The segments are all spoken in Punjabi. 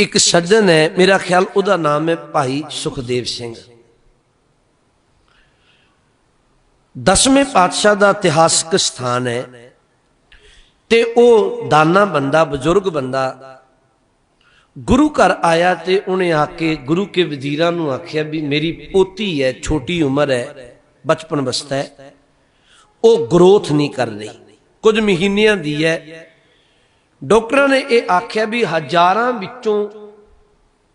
ਇੱਕ ਸੱਜਣ ਹੈ, ਮੇਰਾ ਖਿਆਲ ਉਹਦਾ ਨਾਮ ਹੈ ਭਾਈ ਸੁਖਦੇਵ ਸਿੰਘ। ਦਸਵੇਂ ਪਾਤਸ਼ਾਹ ਦਾ ਇਤਿਹਾਸਕ ਸਥਾਨ ਹੈ ਤੇ ਉਹ ਦਾਨਾ ਬੰਦਾ, ਬਜ਼ੁਰਗ ਬੰਦਾ। ਗੁਰੂ ਘਰ ਆਇਆ ਤੇ ਉਹਨੇ ਆ ਕੇ ਗੁਰੂ ਕੇ ਵਜ਼ੀਰਾਂ ਨੂੰ ਆਖਿਆ ਵੀ ਮੇਰੀ ਪੋਤੀ ਹੈ, ਛੋਟੀ ਉਮਰ ਹੈ, ਬਚਪਨ ਅਵਸਥਾ ਹੈ। ਉਹ ਗਰੋਥ ਨਹੀਂ ਕਰ ਰਹੀ। ਕੁਝ ਮਹੀਨਿਆਂ ਦੀ ਹੈ ਡਾਕਟਰਾਂ ਨੇ ਇਹ ਆਖਿਆ ਵੀ ਹਜ਼ਾਰਾਂ ਵਿੱਚੋਂ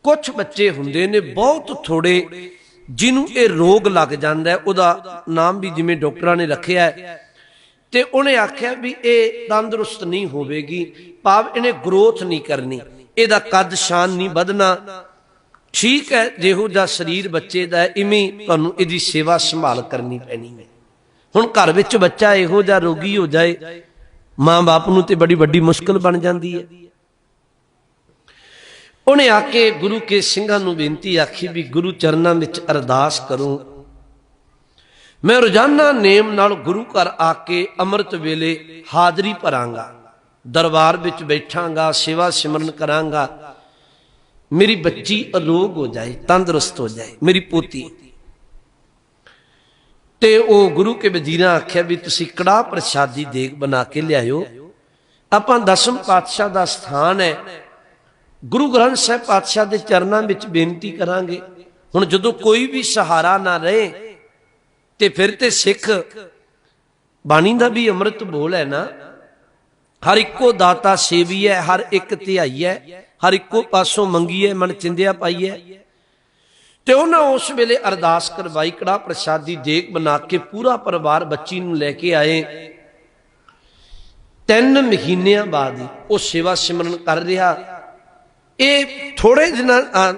ਕੁਝ ਬੱਚੇ ਹੁੰਦੇ ਨੇ, ਬਹੁਤ ਥੋੜੇ, ਜਿਹਨੂੰ ਇਹ ਰੋਗ ਲੱਗ ਜਾਂਦਾ ਉਹਦਾ ਨਾਮ ਵੀ ਜਿਵੇਂ ਡਾਕਟਰਾਂ ਨੇ ਰੱਖਿਆ ਹੈ। ਤੇ ਉਹਨੇ ਆਖਿਆ ਵੀ ਇਹ ਤੰਦਰੁਸਤ ਨਹੀਂ ਹੋਵੇਗੀ, ਭਾਵ ਇਹਨੇ ਗਰੋਥ ਨਹੀਂ ਕਰਨੀ, ਇਹਦਾ ਕੱਦ ਸ਼ਾਨ ਨਹੀਂ ਵਧਣਾ। ਠੀਕ ਹੈ, ਜਿਹੋ ਜਿਹਾ ਸਰੀਰ ਬੱਚੇ ਦਾ ਇਵੇਂ ਤੁਹਾਨੂੰ ਇਹਦੀ ਸੇਵਾ ਸੰਭਾਲ ਕਰਨੀ ਪੈਣੀ ਹੈ। ਹੁਣ ਘਰ ਵਿੱਚ ਬੱਚਾ ਇਹੋ ਜਿਹਾ ਰੋਗੀ ਹੋ ਜਾਏ ਮਾਂ-ਬਾਪ ਨੂੰ ਤੇ ਬੜੀ ਵੱਡੀ ਮੁਸ਼ਕਲ ਬਣ ਜਾਂਦੀ ਹੈ। ਉਹਨੇ ਆ ਕੇ ਗੁਰੂ ਕੇ ਸਿੰਘਾਂ ਨੂੰ ਬੇਨਤੀ ਆਖੀ ਵੀ ਗੁਰੂ ਚਰਨਾਂ ਵਿੱਚ ਅਰਦਾਸ ਕਰੋ। ਮੈਂ ਰੋਜ਼ਾਨਾ ਨੇਮ ਨਾਲ ਗੁਰੂ ਘਰ ਆ ਕੇ ਅੰਮ੍ਰਿਤ ਵੇਲੇ ਹਾਜ਼ਰੀ ਭਰਾਂਗਾ, ਦਰਬਾਰ ਵਿੱਚ ਬੈਠਾਂਗਾ, ਸੇਵਾ ਸਿਮਰਨ ਕਰਾਂਗਾ। ਮੇਰੀ ਬੱਚੀ ਅਲੋਗ ਹੋ ਜਾਏ, ਤੰਦਰੁਸਤ ਹੋ ਜਾਏ, ਮੇਰੀ ਪੋਤੀ ਤੇ ਉਹ ਗੁਰੂ ਕੇ ਵਜ਼ੀਰਾਂ ਆਖਿਆ ਵੀ ਤੁਸੀਂ ਕੜਾ ਪ੍ਰਸ਼ਾਦੀ ਦੇਗ ਬਣਾ ਕੇ ਲਿਆਇਓ। ਆਪਾਂ ਦਸਮ ਪਾਤਸ਼ਾਹ ਦਾ ਸਥਾਨ ਹੈ। ਗੁਰੂ ਗ੍ਰੰਥ ਸਾਹਿਬ ਪਾਤਸ਼ਾਹ ਦੇ ਚਰਨਾਂ ਵਿੱਚ ਬੇਨਤੀ ਕਰਾਂਗੇ। ਹੁਣ ਜਦੋਂ ਕੋਈ ਵੀ ਸਹਾਰਾ ਨਾ ਰਹੇ, ਤੇ ਫਿਰ ਤੇ ਸਿੱਖ ਬਾਣੀ ਦਾ ਵੀ ਅੰਮ੍ਰਿਤ ਬੋਲ ਹੈ ਨਾ। ਹਰ ਇੱਕੋ ਦਾਤਾ ਸੇਵੀ ਹੈ, ਹਰ ਇੱਕ ਧਿਆਈ ਹੈ, ਹਰ ਇੱਕੋ ਪਾਸੋਂ ਮੰਗੀ ਹੈ, ਮਨ ਚਿੰਦਿਆ ਪਾਈ ਹੈ। ਤੇ ਉਹਨਾਂ ਉਸ ਵੇਲੇ ਅਰਦਾਸ ਕਰਵਾਈ ਕੜਾ ਪ੍ਰਸ਼ਾਦੀ ਦੇਗ ਬਣਾ ਕੇ ਪੂਰਾ ਪਰਿਵਾਰ ਬੱਚੀ ਨੂੰ ਲੈ ਕੇ ਆਏ। ਤਿੰਨ ਮਹੀਨਿਆਂ ਬਾਅਦ ਉਹ ਸੇਵਾ ਸਿਮਰਨ ਕਰ ਰਿਹਾ। ਇਹ ਥੋੜੇ ਦਿਨਾਂ ਅ,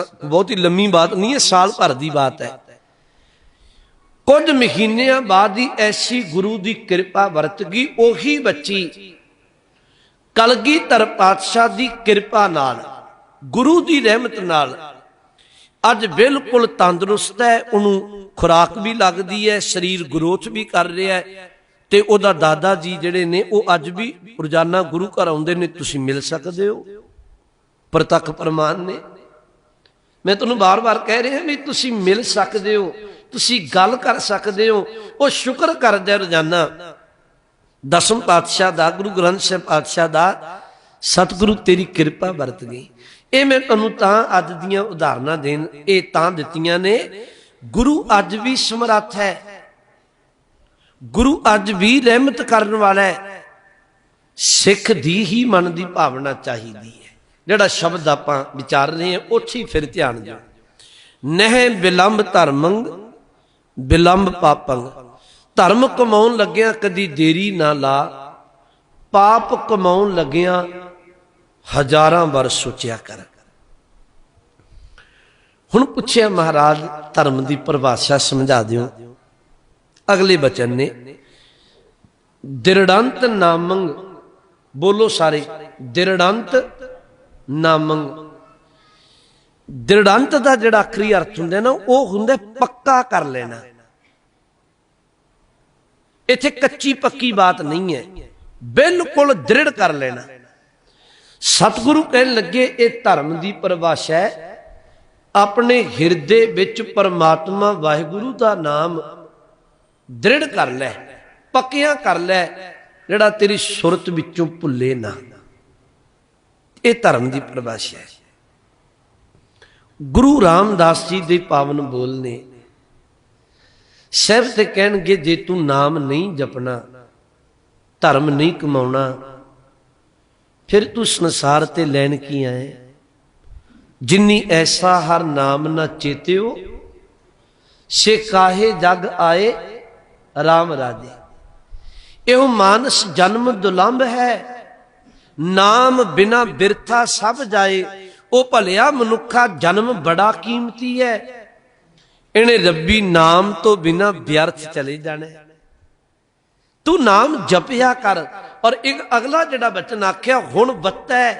ਅ, ਲੰਮੀ ਬਾਤ ਨਹੀਂ ਹੈ ਸਾਲ ਭਰ ਦੀ ਬਾਤ ਹੈ। ਕੁਝ ਮਹੀਨਿਆਂ ਬਾਅਦ ਹੀ ਐਸੀ ਗੁਰੂ ਦੀ ਕਿਰਪਾ ਵਰਤ ਗਈ। ਉਹੀ ਬੱਚੀ ਕਲਗੀਧਰ ਪਾਤਸ਼ਾਹ ਦੀ ਕਿਰਪਾ ਨਾਲ ਗੁਰੂ ਦੀ ਰਹਿਮਤ ਨਾਲ ਅੱਜ ਬਿਲਕੁਲ ਤੰਦਰੁਸਤ ਹੈ, ਉਹਨੂੰ ਖੁਰਾਕ ਵੀ ਲੱਗਦੀ ਹੈ, ਸਰੀਰ ਗਰੋਥ ਵੀ ਕਰ ਰਿਹਾ ਹੈ ਤੇ ਉਹਦਾ ਦਾਦਾ ਜੀ ਜਿਹੜੇ ਨੇ, ਉਹ ਅੱਜ ਵੀ ਰੋਜ਼ਾਨਾ ਗੁਰੂ ਘਰ ਆਉਂਦੇ ਨੇ, ਤੁਸੀਂ ਮਿਲ ਸਕਦੇ ਹੋ। ਪ੍ਰਤੱਖ ਪ੍ਰਮਾਣ ਨੇ। ਮੈਂ ਤੁਹਾਨੂੰ ਬਾਰ-ਬਾਰ ਕਹਿ ਰਿਹਾ ਵੀ ਤੁਸੀਂ ਮਿਲ ਸਕਦੇ ਹੋ, ਤੁਸੀਂ ਗੱਲ ਕਰ ਸਕਦੇ ਹੋ, ਉਹ ਸ਼ੁਕਰ ਕਰਦਾ ਰੋਜ਼ਾਨਾ। ਦਸਮ ਪਾਤਸ਼ਾਹ ਦਾ, ਗੁਰੂ ਗ੍ਰੰਥ ਸਾਹਿਬ ਪਾਤਸ਼ਾਹ ਦਾ ਸਤਿਗੁਰੂ ਤੇਰੀ ਕਿਰਪਾ ਵਰਤ ਗਈ। ਇਹ ਮੈਂ ਤੁਹਾਨੂੰ ਤਾਂ ਅੱਜ ਦੀਆਂ ਉਦਾਹਰਨਾਂ ਦੇਣ, ਇਹ ਤਾਂ ਦਿੱਤੀਆਂ ਨੇ, ਗੁਰੂ ਅੱਜ ਵੀ ਸਮਰੱਥ ਹੈ। ਗੁਰੂ ਅੱਜ ਵੀ ਰਹਿਮਤ ਕਰਨ ਵਾਲਾ ਹੈ। ਸਿੱਖ ਦੀ ਹੀ ਮਨ ਦੀ ਭਾਵਨਾ ਚਾਹੀਦੀ ਹੈ। ਜਿਹੜਾ ਸ਼ਬਦ ਆਪਾਂ ਵਿਚਾਰ ਰਹੇ ਹਾਂ, ਉੱਥੇ ਫਿਰ ਧਿਆਨ ਦਿਓ। ਨਹਿ ਬਿਲੰਬ ਧਰਮੰਗ, ਬਿਲੰਬ ਪਾਪੰਗ। ਧਰਮ ਕਮਾਉਣ ਲੱਗਿਆਂ ਕਦੀ ਦੇਰੀ ਨਾ ਲਾ, ਪਾਪ ਕਮਾਉਣ ਲੱਗਿਆਂ ਹਜ਼ਾਰਾਂ ਵਾਰ ਸੋਚਿਆ ਕਰ। ਹੁਣ ਪੁੱਛਿਆ ਮਹਾਰਾਜ, ਧਰਮ ਦੀ ਪਰਿਭਾਸ਼ਾ ਸਮਝਾ ਦਿਓ। ਅਗਲੇ ਬਚਨ ਨੇ, ਦਿਰੜੰਤ ਨਾਮੰਗ ਬੋਲੋ ਸਾਰੇ, ਦਿਰੜੰਤ ਨਾਮੰਗ ਦਿਰੜੰਤ ਦਾ ਜਿਹੜਾ ਆਖਰੀ ਅਰਥ ਹੁੰਦਾ ਨਾ, ਉਹ ਹੁੰਦਾ ਪੱਕਾ ਕਰ ਲੈਣਾ। ਇੱਥੇ ਕੱਚੀ ਪੱਕੀ ਬਾਤ ਨਹੀਂ ਹੈ। ਬਿਲਕੁਲ ਦ੍ਰਿੜ ਕਰ ਲੈਣਾ। ਸਤਿਗੁਰੂ ਕਹਿਣ ਲੱਗੇ, ਇਹ ਧਰਮ ਦੀ ਪਰਿਭਾਸ਼ਾ ਹੈ। ਆਪਣੇ ਹਿਰਦੇ ਵਿੱਚ ਪਰਮਾਤਮਾ ਵਾਹਿਗੁਰੂ ਦਾ ਨਾਮ ਦ੍ਰਿੜ ਕਰ ਲੈ, ਪੱਕਿਆ ਕਰ ਲੈ, ਜਿਹੜਾ ਤੇਰੀ ਸੁਰਤ ਵਿੱਚੋਂ ਭੁੱਲੇ ਨਾ। ਇਹ ਧਰਮ ਦੀ ਪਰਿਭਾਸ਼ਾ ਹੈ। ਗੁਰੂ ਰਾਮਦਾਸ ਜੀ ਦੇ ਪਾਵਨ ਬੋਲ ਨੇ, ਸਹਿਬ ਤੇ ਕਹਿਣਗੇ, ਜੇ ਤੂੰ ਨਾਮ ਨਹੀਂ ਜਪਣਾ, ਧਰਮ ਨਹੀਂ ਕਮਾਉਣਾ ਫਿਰ ਤੂੰ ਸੰਸਾਰ ਤੇ ਲੈਣ ਕੀ ਆਏ? ਜਿੰਨੀ ਐਸਾ ਹਰ ਨਾਮ ਨਾ ਚੇਤਿਓ ਸੇ ਕਾਹੇ ਜਗ ਆਏ ਰਾਮ ਰਾਜੇ। ਇਹੋ ਮਾਨਸ ਜਨਮ ਦੁਲੰਭ ਹੈ, ਨਾਮ ਬਿਨਾ ਬਿਰਥਾ ਸਭ ਜਾਏ। ਉਹ ਭਲਿਆ ਮਨੁੱਖਾ ਜਨਮ ਬੜਾ ਕੀਮਤੀ ਹੈ। ਇਹਨੇ ਰੱਬੀ ਨਾਮ ਤੋਂ ਬਿਨਾ ਵਿਅਰਥ ਚਲੇ ਜਾਣਾ ਤੂੰ ਨਾਮ ਜਪਿਆ ਕਰ ਔਰ ਇੱਕ ਅਗਲਾ ਜਿਹੜਾ ਬਚਨ ਆਖਿਆ, ਹੁਣ ਵੱਤੈ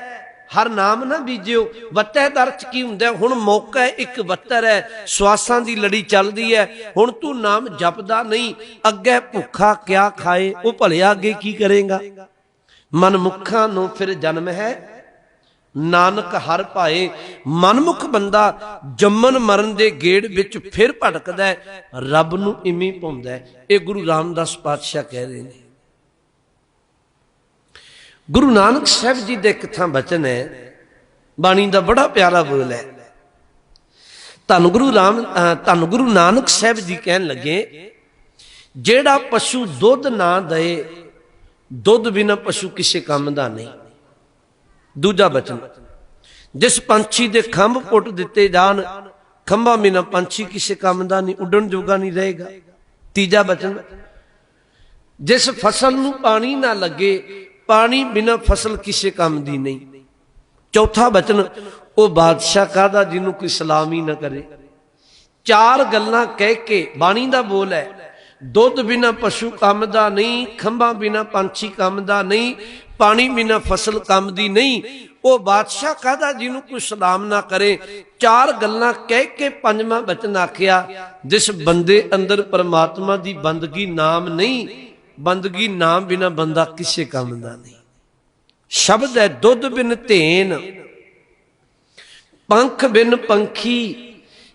ਹਰ ਨਾਮ ਨਾ ਬੀਜਿਓ। ਵੱਤੈ ਦਾ ਅਰਥ ਕੀ ਹੁੰਦਾ ਹੁਣ ਮੌਕਾ ਹੈ, ਇੱਕ ਵੱਤਰ ਹੈ, ਸਵਾਸਾਂ ਦੀ ਲੜੀ ਚੱਲਦੀ ਹੈ। ਹੁਣ ਤੂੰ ਨਾਮ ਜਪਦਾ ਨਹੀਂ, ਅੱਗੇ ਭੁੱਖਾ ਕਿਆ ਖਾਏ, ਉਹ ਭਲਿਆ ਅੱਗੇ ਕੀ ਕਰੇਗਾ? ਮਨਮੁੱਖਾਂ ਨੂੰ ਫਿਰ ਜਨਮ ਹੈ। ਨਾਨਕ ਹਰ ਭਾਏ, ਮਨਮੁਖ ਬੰਦਾ ਜੰਮਨ ਮਰਨ ਦੇ ਗੇੜ ਵਿੱਚ ਫਿਰ ਭਟਕਦਾ ਰੱਬ ਨੂੰ ਇਵੇਂ ਪਾਉਂਦਾ ਇਹ ਗੁਰੂ ਰਾਮਦਾਸ ਪਾਤਸ਼ਾਹ ਕਹਿ ਰਹੇ ਨੇ। ਗੁਰੂ ਨਾਨਕ ਸਾਹਿਬ ਜੀ ਦੇ ਇੱਕ ਥਾਂ ਬਚਨ ਹੈ, ਬਾਣੀ ਦਾ ਬੜਾ ਪਿਆਰਾ ਬੋਲ ਹੈ। ਧੰਨ ਗੁਰੂ ਰਾਮ ਧੰਨ ਗੁਰੂ ਨਾਨਕ ਸਾਹਿਬ ਜੀ ਕਹਿਣ ਲੱਗੇ, ਜਿਹੜਾ ਪਸ਼ੂ ਦੁੱਧ ਨਾ ਦਏ, ਦੁੱਧ ਬਿਨਾ ਪਸ਼ੂ ਕਿਸੇ ਕੰਮ ਦਾ ਨਹੀਂ। ਦੂਜਾ ਬਚਨ, ਜਿਸ ਪੰਛੀ ਦੇ ਖੰਭ ਪੁੱਟ ਦਿੱਤੇ ਜਾਣ, ਖੰਭਾਂ ਬਿਨਾ ਪੰਛੀ ਕਿਸੇ ਕੰਮ ਦਾ ਨਹੀਂ, ਉੱਡਣ ਜੋਗਾ ਨਹੀਂ ਰਹੇਗਾ। ਤੀਜਾ ਬਚਨ, ਜਿਸ ਫਸਲ ਨੂੰ ਪਾਣੀ ਨਾ ਲੱਗੇ ਪਾਣੀ ਬਿਨਾ ਫਸਲ ਕਿਸੇ ਕੰਮ ਦੀ ਨਹੀਂ। ਚੌਥਾ ਬਚਨ, ਉਹ ਬਾਦਸ਼ਾਹ ਕਾਦਾ ਜਿਹਨੂੰ ਕੋਈ ਸਲਾਮੀ ਨਾ ਕਰੇ। ਚਾਰ ਗੱਲਾਂ ਕਹਿ ਕੇ ਬਾਣੀ ਦਾ ਬੋਲ ਹੈ, ਦੁੱਧ ਬਿਨਾ ਪਸ਼ੂ ਕੰਮ ਦਾ ਨਹੀਂ, ਖੰਭਾਂ ਬਿਨਾ ਪੰਛੀ ਕੰਮ ਦਾ ਨਹੀਂ, ਪਾਣੀ ਬਿਨਾ ਫਸਲ ਕੰਮ ਦੀ ਨਹੀਂ। ਉਹ ਬਾਦਸ਼ਾਹ ਕਾਦਾ ਜਿਹਨੂੰ ਕੋਈ ਸਲਾਮ ਨਾ ਕਰੇ। ਚਾਰ ਗੱਲਾਂ ਕਹਿ ਕੇ ਪੰਜਵਾਂ ਬਚਨ ਆਖਿਆ, ਜਿਸ ਬੰਦੇ ਅੰਦਰ ਪਰਮਾਤਮਾ ਦੀ ਬੰਦਗੀ ਨਾਮ ਨਹੀਂ ਬੰਦਗੀ ਨਾਮ ਬਿਨਾ ਬੰਦਾ ਕਿਸੇ ਕੰਮ ਦਾ ਨਹੀਂ। ਸ਼ਬਦ ਹੈ ਦੁੱਧ ਬਿਨ ਧੇਨ, ਪੰਖ ਬਿਨ ਪੰਖੀ,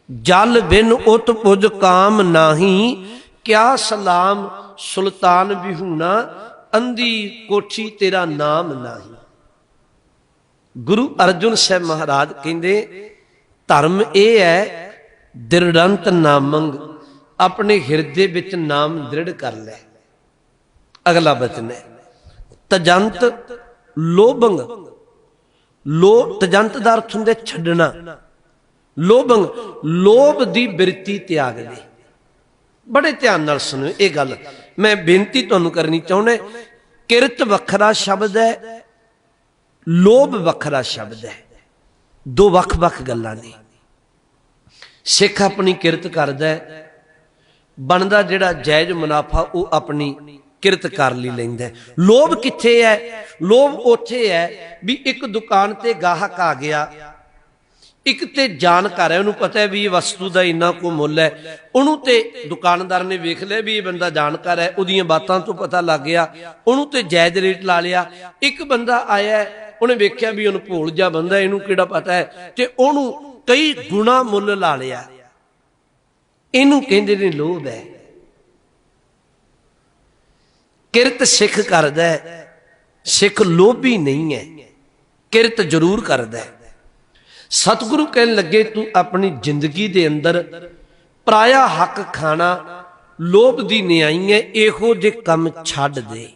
ਜਲ ਬਿਨ ਉਤ ਪੁਜ ਕਾਮ ਨਾਹੀ, ਕਿਆ ਸਲਾਮ ਸੁਲਤਾਨ ਵਿਹੂਣਾ ਅੰਦੀ ਕੋਠੀ ਤੇਰਾ ਨਾਮ ਨਾਹੀ। ਗੁਰੂ ਅਰਜੁਨ ਸਾਹਿਬ ਮਹਾਰਾਜ ਕਹਿੰਦੇ, ਧਰਮ ਇਹ ਹੈ, ਦਿਰੜੰਤ ਨਾਮੰਗ, ਆਪਣੇ ਹਿਰਦੇ ਵਿੱਚ ਨਾਮ ਦ੍ਰਿੜ ਕਰ ਲੈ। ਅਗਲਾ ਬਚਨ ਹੈ। ਤਜੰਤ ਲੋਭੰਗ। ਲੋ ਤਜੰਤ ਦਾ ਅਰਥ ਹੁੰਦਾ ਛੱਡਣਾ। ਲੋਭੰਗ, ਲੋਭ ਦੀ ਬਿਰਤੀ ਤਿਆਗ ਦੇ ਬੜੇ ਧਿਆਨ ਨਾਲ ਸੁਣੋ ਇਹ ਗੱਲ। ਮੈਂ ਬੇਨਤੀ ਤੁਹਾਨੂੰ ਕਰਨੀ ਚਾਹੁੰਦਾ ਕਿਰਤ ਵੱਖਰਾ ਸ਼ਬਦ ਹੈ, ਲੋਭ ਵੱਖਰਾ ਸ਼ਬਦ ਹੈ। ਦੋ ਵੱਖ-ਵੱਖ ਗੱਲਾਂ ਨੇ। ਸਿੱਖ ਆਪਣੀ ਕਿਰਤ ਕਰਦਾ ਹੈ। ਬਣਦਾ ਜਿਹੜਾ ਜਾਇਜ਼ ਮੁਨਾਫਾ ਉਹ ਆਪਣੀ ਕਿਰਤ ਕਰ ਲਈ ਲੈਂਦਾ ਲੋਭ ਕਿੱਥੇ ਹੈ? ਲੋਭ ਉੱਥੇ ਹੈ ਵੀ ਇੱਕ ਦੁਕਾਨ ਤੇ ਗਾਹਕ ਆ ਗਿਆ। ਇੱਕ ਤੇ ਜਾਣਕਾਰ ਹੈ, ਉਹਨੂੰ ਪਤਾ ਹੈ ਵੀ ਇਹ ਵਸਤੂ ਦਾ ਇੰਨਾ ਕੋ ਮੁੱਲ ਹੈ। ਉਹਨੂੰ ਤੇ ਦੁਕਾਨਦਾਰ ਨੇ ਵੇਖ ਲਿਆ ਵੀ ਇਹ ਬੰਦਾ ਜਾਣਕਾਰ ਹੈ, ਉਹਦੀਆਂ ਬਾਤਾਂ ਤੋਂ ਪਤਾ ਲੱਗ ਗਿਆ। ਉਹਨੂੰ ਤੇ ਜਾਇਜ਼ ਰੇਟ ਲਾ ਲਿਆ। ਇੱਕ ਬੰਦਾ ਆਇਆ ਉਹਨੇ ਵੇਖਿਆ ਵੀ ਉਹਨੂੰ ਭੋਲ ਜਾ ਬੰਦਾ ਇਹਨੂੰ ਕਿਹੜਾ ਪਤਾ ਹੈ? ਤੇ ਉਹਨੂੰ ਕਈ ਗੁਣਾ ਮੁੱਲ ਲਾ ਲਿਆ। ਇਹਨੂੰ ਕਹਿੰਦੇ ਨੇ ਲੋਭ ਹੈ। ਕਿਰਤ ਸਿੱਖ ਕਰਦਾ ਹੈ, ਸਿੱਖ ਲੋਭੀ ਨਹੀਂ ਹੈ, ਕਿਰਤ ਜ਼ਰੂਰ ਕਰਦਾ ਹੈ। ਸਤਿਗੁਰੂ ਕਹਿਣ ਲੱਗੇ, ਤੂੰ ਆਪਣੀ ਜ਼ਿੰਦਗੀ ਦੇ ਅੰਦਰ ਪਰਾਇਆ ਹੱਕ ਖਾਣਾ, ਲੋਭ ਦੀ ਨਿਆਈ ਹੈ, ਇਹੋ ਜੇ ਕੰਮ ਛੱਡ ਦੇ।